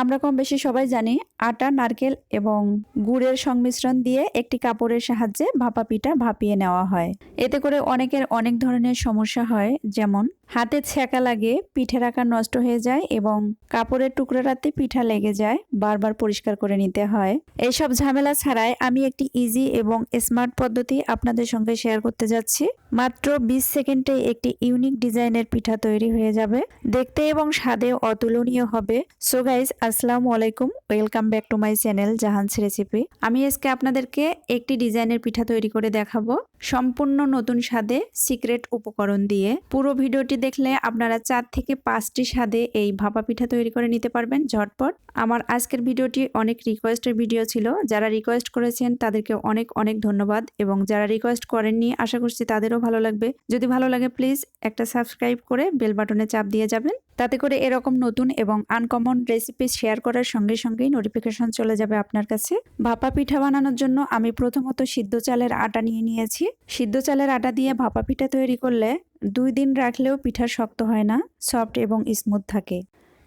আমরা কম বেশি সবাই জানি আটা, নারকেল এবং গুড়ের সংমিশ্রণ দিয়ে একটি কাপড়ের সাহায্যে ভাপা পিঠা ভাপিয়ে নেওয়া হয়। এতে করে অনেকের অনেক ধরনের সমস্যা হয়, যেমন হাতে ছ্যাঁকা লাগে, পিঠের আকার নষ্ট হয়ে যায় এবং কাপড়ের টুকরাটাতে পিঠা লেগে যায়, বারবার পরিষ্কার করে নিতে হয়। এইসব ঝামেলা ছাড়াই আমি একটি ইজি এবং স্মার্ট পদ্ধতি আপনাদের সঙ্গে শেয়ার করতে যাচ্ছি। মাত্র বিশ সেকেন্ডে একটি ইউনিক ডিজাইনের পিঠা তৈরি হয়ে যাবে। দেখতে এবং স্বাদে অতুলনীয় হবে। সো গাইজ আসসালামু আলাইকুম। Welcome back to my channel Jahan's recipe আমি আজকে আপনাদেরকে একটি ডিজাইনের পিঠা তৈরি করে দেখাবো। সম্পূর্ণ নতুন স্বাদে সিক্রেট উপকরণ দিয়ে। পুরো ভিডিওটি দেখলে আপনারা চার থেকে পাঁচটি স্বাদে এই ভাপা পিঠা তৈরি করে নিতে পারবেন ঝটপট। আমার আজকের ভিডিওটি অনেক রিকোয়েস্টের ভিডিও ছিল। যারা রিকোয়েস্ট করেছেন, তাদেরকে অনেক অনেক ধন্যবাদ। এবং যারা রিকোয়েস্ট করেননি, আশা করছি তাদেরও ভালো লাগবে। যদি ভালো লাগে প্লিজ একটা সাবস্ক্রাইব করে বেল বাটনে চাপ দিয়ে যাবেন। তাতে করে এরকম নতুন এবং আনকমন রেসিপি শেয়ার করার সঙ্গে সঙ্গেই নোটিফিকেশন চলে যাবে আপনার কাছে। ভাপা পিঠা বানানোর জন্য আমি প্রথমত সিদ্ধ চালের আটা নিয়ে নিয়েছি। সিদ্ধ চালের আটা দিয়ে ভাপা পিঠা তৈরি করলে দুই দিন রাখলেও পিঠা শক্ত হয় না সফট এবং স্মুথ থাকে।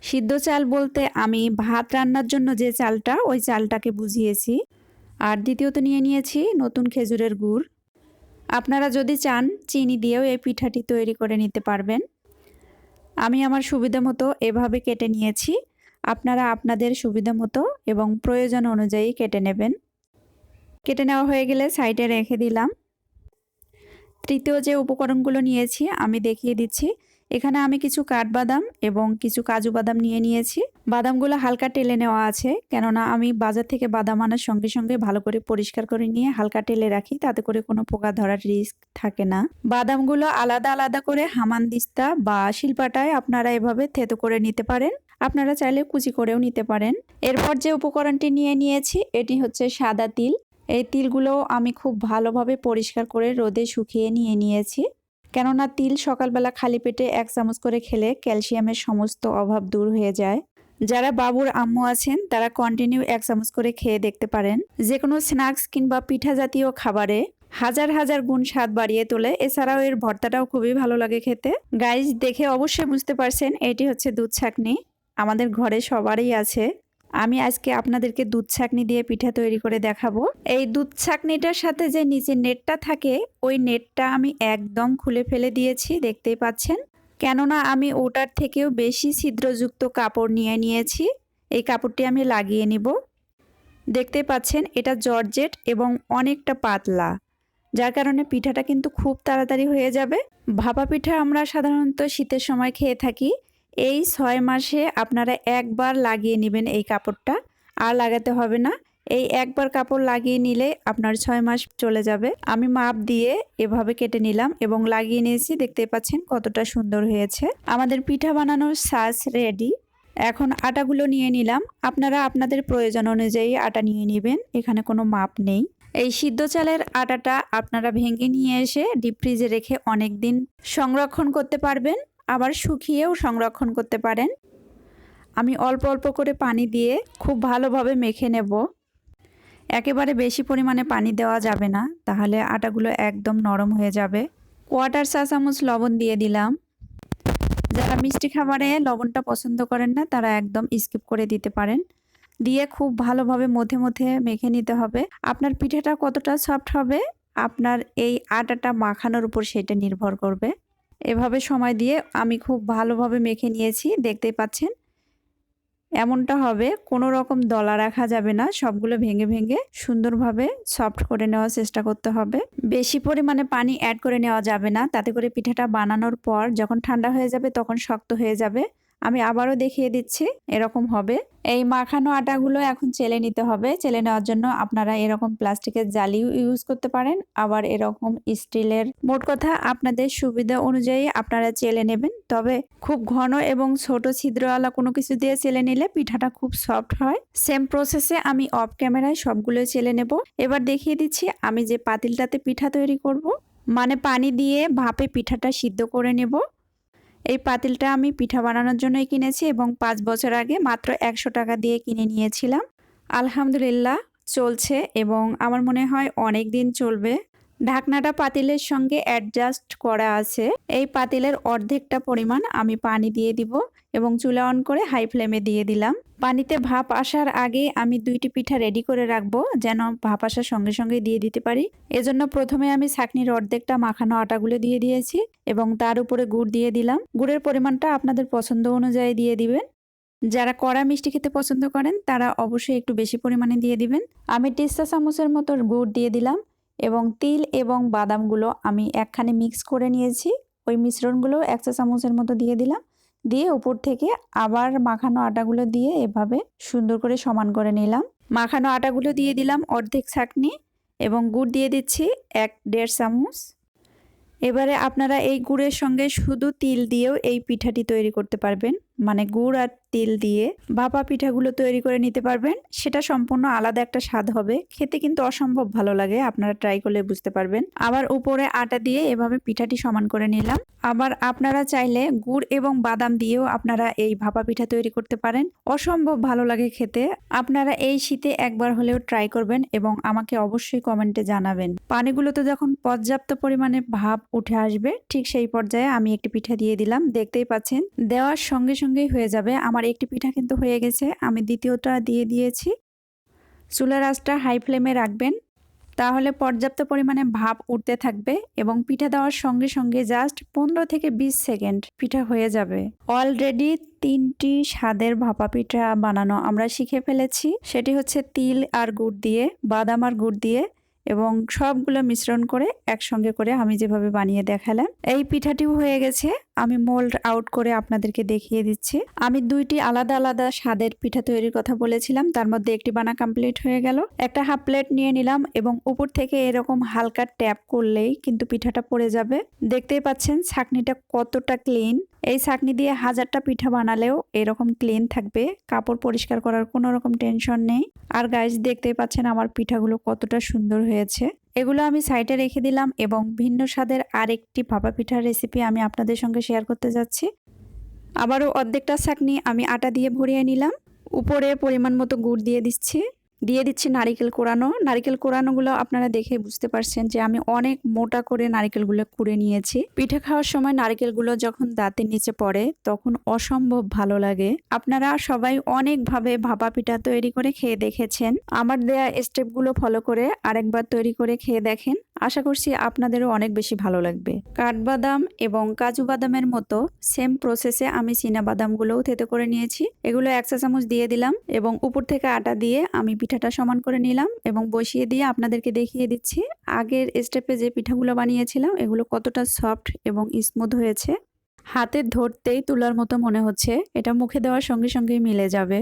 সিদ্ধ চাল বলতে আমি ভাত রান্নার জন্য যে চালটা, ওই চালটাকে বুঝিয়েছি। আর দ্বিতীয়ত নিয়ে নিয়েছি নতুন খেজুরের গুড়। আপনারা যদি চান, চিনি দিয়েও এই পিঠাটি তৈরি করে নিতে পারবেন। আমি আমার সুবিধা মতো এভাবে কেটে নিয়েছি। আপনারা আপনাদের সুবিধা মতো এবং প্রয়োজন অনুযায়ী কেটে নেবেন। কেটে নেওয়া হয়ে গেলে সাইডে রেখে দিলাম। তৃতীয় যে উপকরণগুলো নিয়েছি, আমি দেখিয়ে দিচ্ছি। এখানে আমি কিছু কাঠবাদাম এবং কিছু কাজু বাদাম নিয়ে নিয়েছি। বাদামগুলো হালকা টেলে নেওয়া আছে, কেননা আমি বাজার থেকে বাদাম আনার সঙ্গে সঙ্গে ভালো করে পরিষ্কার করে নিয়ে হালকা টেলে রাখি, তাতে করে কোনো পোকা ধরার রিস্ক থাকে না। বাদামগুলো আলাদা আলাদা করে হামান দিস্তা বা শিল্পাটায় আপনারা এভাবে থেতো করে নিতে পারেন, আপনারা চাইলে কুচি করেও নিতে পারেন। এরপর যে উপকরণটি নিয়ে নিয়েছি, এটি হচ্ছে সাদা তিল। এই তিলগুলো আমি খুব ভালোভাবে পরিষ্কার করে রোদে শুকিয়ে নিয়ে নিয়েছি, কেননা তিল সকালবেলা খালি পেটে এক চামচ করে খেলে ক্যালসিয়ামের সমস্ত অভাব দূর হয়ে যায়। যারা বাবুর আম্মু আছেন, তারা কন্টিনিউ এক চামচ করে খেয়ে দেখতে পারেন। যে কোনো স্ন্যাক্স কিংবা পিঠা জাতীয় খাবারে হাজার হাজার গুণ স্বাদ বাড়িয়ে তোলে। এছাড়াও এর ভর্তাটাও খুবই ভালো লাগে খেতে। গাইজ দেখে অবশ্যই বুঝতে পারছেন, এটি হচ্ছে দুধ ছাকনি। আমাদের ঘরে সবারই আছে। আমি আজকে আপনাদেরকে দুধ ছাকনি দিয়ে পিঠা তৈরি করে দেখাবো। এই দুধ ছাকনিটার সাথে যে নিচে নেটটা থাকে, ওই নেটটা আমি একদম খুলে ফেলে দিয়েছি, দেখতেই পাচ্ছেন। কেননা আমি ওটার থেকেও বেশি ছিদ্রযুক্ত কাপড় নিয়ে নিয়েছি, এই কাপড়টি আমি লাগিয়ে নিব। দেখতে পাচ্ছেন, এটা জর্জেট এবং অনেকটা পাতলা, যার কারণে পিঠাটা কিন্তু খুব তাড়াতাড়ি হয়ে যাবে। ভাপা পিঠা আমরা সাধারণত শীতের সময় খেয়ে থাকি। এই ছয় মাসে আপনারা একবার লাগিয়ে নেবেন এই কাপড়টা, আর লাগাতে হবে না। এই একবার কাপড় লাগিয়ে নিলে আপনার ছয় মাস চলে যাবে। আমি মাপ দিয়ে এভাবে কেটে নিলাম এবং লাগিয়ে নিয়েছি। দেখতে পাচ্ছেন কতটা সুন্দর হয়েছে। আমাদের পিঠা বানানোর সাজ রেডি। এখন আটাগুলো নিয়ে নিলাম। আপনারা আপনাদের প্রয়োজন অনুযায়ী আটা নিয়ে নেবেন। এখানে কোনো মাপ নেই। এই সিদ্ধ চালের আটাটা আপনারা ভেঙে নিয়ে এসে ডিপ ফ্রিজে রেখে অনেক দিন সংরক্ষণ করতে পারবেন। আবার শুকিয়েও সংরক্ষণ করতে পারেন। আমি অল্প অল্প করে পানি দিয়ে খুব ভালোভাবে মেখে নেব। একেবারে বেশি পরিমাণে পানি দেওয়া যাবে না, তাহলে আটাগুলো একদম নরম হয়ে যাবে। কোয়াটার চা চামচ লবণ দিয়ে দিলাম। যারা মিষ্টি খাবারে লবণটা পছন্দ করেন না, তারা একদম স্কিপ করে দিতে পারেন। দিয়ে খুব ভালোভাবে মধ্যে মধ্যে মেখে নিতে হবে। আপনার পিঠাটা কতটা সফট হবে, আপনার এই আটাটা মাখানোর উপর সেটা নির্ভর করবে। এভাবে সময় দিয়ে আমি খুব ভালোভাবে মেখে নিয়েছি, দেখতেই পাচ্ছেন। এমনটা হবে, কোনো রকম দলা রাখা যাবে না, সবগুলো ভেঙে ভেঙে সুন্দরভাবে সফট করে নেওয়ার চেষ্টা করতে হবে। বেশি পরিমাণে পানি অ্যাড করে নেওয়া যাবে না, তাতে করে পিঠাটা বানানোর পর যখন ঠান্ডা হয়ে যাবে তখন শক্ত হয়ে যাবে। আমি আবারও দেখিয়ে দিচ্ছি, এরকম হবে। এই মাখানো আটাগুলো এখন চেলে নিতে হবে। চেলে নেওয়ার জন্য আপনারা এরকম প্লাস্টিকের জালিও ইউজ করতে পারেন। আবার এরকম স্টিলের মোট কথা, আপনাদের সুবিধা অনুযায়ী আপনারা চেলে নেবেন। তবে খুব ঘন এবং ছোট ছিদ্রওয়ালা কোনো কিছু দিয়ে চেলে নিলে পিঠাটা খুব সফট হয়। সেম প্রসেসে আমি অফ ক্যামেরায় সবগুলো চেলে নেব। এবার দেখিয়ে দিচ্ছি, আমি যে পাতিলটাতে পিঠা তৈরি করব মানে পানি দিয়ে ভাপে পিঠাটা সিদ্ধ করে নেব। এই পাতিলটা আমি পিঠা বানানোর জন্যই কিনেছি এবং পাঁচ বছর আগে মাত্র একশো টাকা দিয়ে কিনে নিয়েছিলাম। আলহামদুলিল্লাহ, চলছে এবং আমার মনে হয় অনেক দিন চলবে। ঢাকনাটা পাতিলের সঙ্গে অ্যাডজাস্ট করা আছে। এই পাতিলের অর্ধেকটা পরিমাণ আমি পানি দিয়ে দিব এবং চুলা অন করে হাই ফ্লেমে দিয়ে দিলাম। পানিতে ভাপ আসার আগে আমি দুইটি পিঠা রেডি করে রাখব যেন ভাপ আসার সঙ্গে সঙ্গে দিয়ে দিতে পারি। এজন্য প্রথমে আমি ছাকনির অর্ধেকটা মাখানো আটাগুলো দিয়ে দিয়েছি এবং তার উপরে গুড় দিয়ে দিলাম। গুড়ের পরিমাণটা আপনাদের পছন্দ অনুযায়ী দিয়ে দিবেন। যারা কড়া মিষ্টি খেতে পছন্দ করেন তারা অবশ্যই একটু বেশি পরিমাণে দিয়ে দিবেন। আমি টেস্টা চামচের মতো গুড় দিয়ে দিলাম। এবং তিল এবং বাদামগুলো আমি একখানে মিক্স করে নিয়েছি। ওই মিশ্রণগুলো এক চা চামচের মতো দিয়ে দিলাম। দিয়ে উপর থেকে আবার মাখানো আটাগুলো দিয়ে এভাবে সুন্দর করে সমান করে নিলাম। মাখানো আটাগুলো দিয়ে দিলাম অর্ধেক ছাকনি এবং গুড় দিয়ে দিচ্ছি এক দেড় চামচ। এবারে আপনারা এই গুড়ের সঙ্গে শুধু তিল দিয়েও এই পিঠাটি তৈরি করতে পারবেন। মানে গুড় আর তিল দিয়ে ভাপা পিঠাগুলো তৈরি করে নিতে পারবেন। সেটা সম্পূর্ণ আলাদা একটা স্বাদ হবে। খেতে কিন্তু অসম্ভব ভালো লাগে, আপনারা ট্রাই করলে বুঝতে পারবেন। আবার উপরে আটা দিয়ে এভাবে পিঠাটি সমান করে নিলাম। আবার আপনারা চাইলে গুড় এবং বাদাম দিয়েও আপনারা এই ভাপা পিঠা তৈরি করতে পারেন। অসম্ভব ভালো লাগে খেতে। আপনারা এই শীতে একবার হলেও ট্রাই করবেন এবং আমাকে অবশ্যই কমেন্টে জানাবেন। পানিগুলোতে যখন পর্যাপ্ত পরিমাণে ভাপ উঠে আসবে, ঠিক সেই পর্যায়ে আমি একটি পিঠা দিয়ে দিলাম। দেখতেই পাচ্ছেন, দেওয়ার সঙ্গে সঙ্গেই হয়ে যাবে। আমার একটি পিঠা কিন্তু হয়ে গেছে। আমি দ্বিতীয়টা দিয়ে দিয়েছি। চুলার আঁচটা হাই ফ্লেমে রাখবেন। তাহলে পর্যাপ্ত পরিমাণে ভাপ উঠতে থাকবে এবং পিঠা দেওয়ার সঙ্গে সঙ্গে জাস্ট পনেরো থেকে বিশ সেকেন্ড পিঠা হয়ে যাবে। অলরেডি তিনটি স্বাদের ভাপা পিঠা বানানো আমরা শিখে ফেলেছি। সেটি হচ্ছে তিল আর গুড় দিয়ে, বাদাম আর গুড় দিয়ে এবং সবগুলো মিশ্রণ করে একসঙ্গে করে আমি যেভাবে বানিয়ে দেখালাম। এই পিঠাটিও হয়ে গেছে। আমি মোল্ড আউট করে আপনাদেরকে দেখিয়ে দিচ্ছি। আমি দুইটি আলাদা আলাদা স্বাদের পিঠা তৈরির কথা বলেছিলাম। তার মধ্যে একটি বানা কমপ্লিট হয়ে গেল। একটা হাফ প্লেট নিয়ে নিলাম এবং উপর থেকে এরকম হালকা ট্যাপ করলেই কিন্তু পিঠাটা পড়ে যাবে। দেখতেই পাচ্ছেন ছাকনিটা কতটা ক্লিন এই ছাকনি দিয়ে হাজারটা পিঠা বানালেও এরকম ক্লিন থাকবে। কাপড় পরিষ্কার করার কোনো রকম টেনশন নেই। আর গাইজ দেখতেই পাচ্ছেন আমার পিঠাগুলো কতটা সুন্দর হয়েছে এগুলো আমি সাইডে রেখে দিলাম এবং ভিন্ন স্বাদের আরেকটি ভাপা পিঠার রেসিপি আমি আপনাদের সঙ্গে শেয়ার করতে যাচ্ছি। আবারও অর্ধেকটা চাকনি আমি আটা দিয়ে ভরিয়ে নিলাম। উপরে পরিমাণ মতো গুড় দিয়ে দিচ্ছি। দিয়ে দিচ্ছি নারিকেল কোরানো। নারিকেল কোরানোগুলো আপনারা দেখে বুঝতে পারছেন যে আমি অনেক মোটা করে নারিকেলগুলো কুড়ে নিয়েছি। পিঠে খাওয়ার সময় নারিকেলগুলো যখন দাঁতের নিচে পড়ে তখন অসম্ভব ভালো লাগে। আপনারা সবাই অনেকভাবে ভাপা পিঠা তৈরি করে খেয়ে দেখেছেন। আমার দেয়া স্টেপগুলো ফলো করে আরেকবার তৈরি করে খেয়ে দেখেন। আশা করছি আপনাদেরও অনেক বেশি ভালো লাগবে। কাঠবাদাম এবং কাজু বাদামের মতো সেম প্রসেসে আমি চীনা বাদামগুলোও থেতে করে নিয়েছি। এগুলো এক চা চামচ দিয়ে দিলাম এবং উপর থেকে আটা দিয়ে আমি পিঠাটা সমান করে নিলাম এবং বসিয়ে দিয়ে আপনাদেরকে দেখিয়ে দিচ্ছি। আগের স্টেপে যে পিঠাগুলো বানিয়েছিলাম, এগুলো কতটা সফট এবং স্মুথ হয়েছে। হাতে ধরতেই তুলার মতো মনে হচ্ছে। এটা মুখে দেওয়ার সঙ্গে সঙ্গেই মিলে যাবে।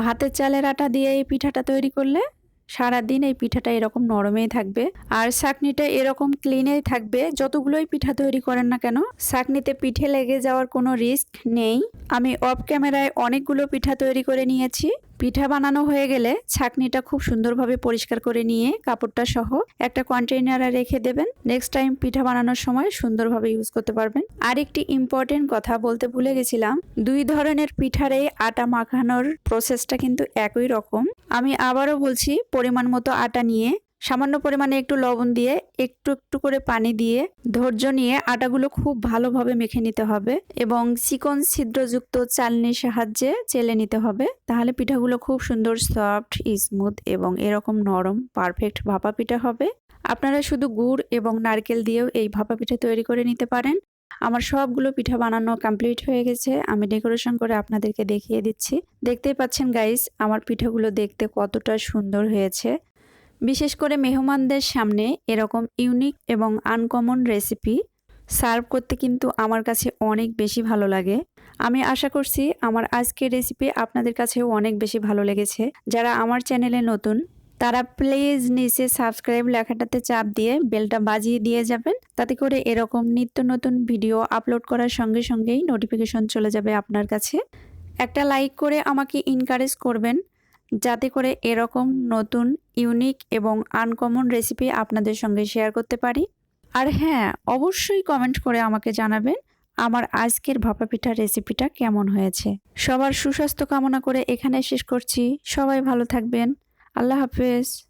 ভাতের চালের আটা দিয়ে এই পিঠাটা তৈরি করলে সারাদিন এই পিঠাটা এরকম নরমেই থাকবে। আর চাকনিটা এরকম ক্লিনেই থাকবে। যতগুলোই পিঠা তৈরি করেন না কেন চাকনিতে পিঠে লেগে যাওয়ার কোনো রিস্ক নেই। আমি অফ ক্যামেরায় অনেকগুলো পিঠা তৈরি করে নিয়েছি। পিঠা বানানো হয়ে গেলে ছাকনিটা খুব সুন্দরভাবে পরিষ্কার করে নিয়ে কাপড়টা সহ একটা কন্টেইনারে রেখে দেবেন। নেক্সট টাইম পিঠা বানানোর সময় সুন্দরভাবে ইউজ করতে পারবেন। আরেকটি ইম্পর্টেন্ট কথা বলতে ভুলে গেছিলাম। দুই ধরনের পিঠারে আটা মাখানোর প্রসেসটা কিন্তু একই রকম। আমি আবারও বলছি, পরিমাণ মতো আটা নিয়ে সামান্য পরিমাণে একটু লবণ দিয়ে একটু একটু করে পানি দিয়ে ধৈর্য নিয়ে আটাগুলো খুব ভালোভাবে মেখে নিতে হবে এবং চিকন ছিদ্রযুক্ত চালনির সাহায্যে চেলে নিতে হবে। তাহলে পিঠাগুলো খুব সুন্দর সফট স্মুথ এবং এরকম নরম পারফেক্ট ভাপা পিঠা হবে। আপনারা শুধু গুড় এবং নারকেল দিয়েও এই ভাপা পিঠা তৈরি করে নিতে পারেন। আমার সবগুলো পিঠা বানানো কমপ্লিট হয়ে গেছে। আমি ডেকোরেশন করে আপনাদেরকে দেখিয়ে দিচ্ছি। দেখতেই পাচ্ছেন গাইস আমার পিঠাগুলো দেখতে কতটা সুন্দর হয়েছে। বিশেষ করে মেহমানদের সামনে এরকম ইউনিক এবং আনকমন রেসিপি সার্ভ করতে কিন্তু আমার কাছে অনেক বেশি ভালো লাগে। আমি আশা করছি আমার আজকের রেসিপি আপনাদের কাছেও অনেক বেশি ভালো লেগেছে। যারা আমার চ্যানেলে নতুন, তারা প্লিজ নিচে সাবস্ক্রাইব লেখাটাতে চাপ দিয়ে বেলটা বাজিয়ে দিয়ে যাবেন। তাতে করে এরকম নিত্য নতুন ভিডিও আপলোড করার সঙ্গে সঙ্গেই নোটিফিকেশন চলে যাবে আপনার কাছে। একটা লাইক করে আমাকে ইনকারেজ করবেন। যাতে করে এরকম নতুন ইউনিক এবং আনকমন রেসিপি আপনাদের সঙ্গে শেয়ার করতে পারি। আর হ্যাঁ অবশ্যই কমেন্ট করে আমাকে জানাবেন আমার আজকের ভাপা পিঠা রেসিপিটা কেমন হয়েছে। সবার সুস্বাস্থ্য কামনা করে এখানে শেষ করছি। সবাই ভালো থাকবেন। আল্লাহ হাফেজ।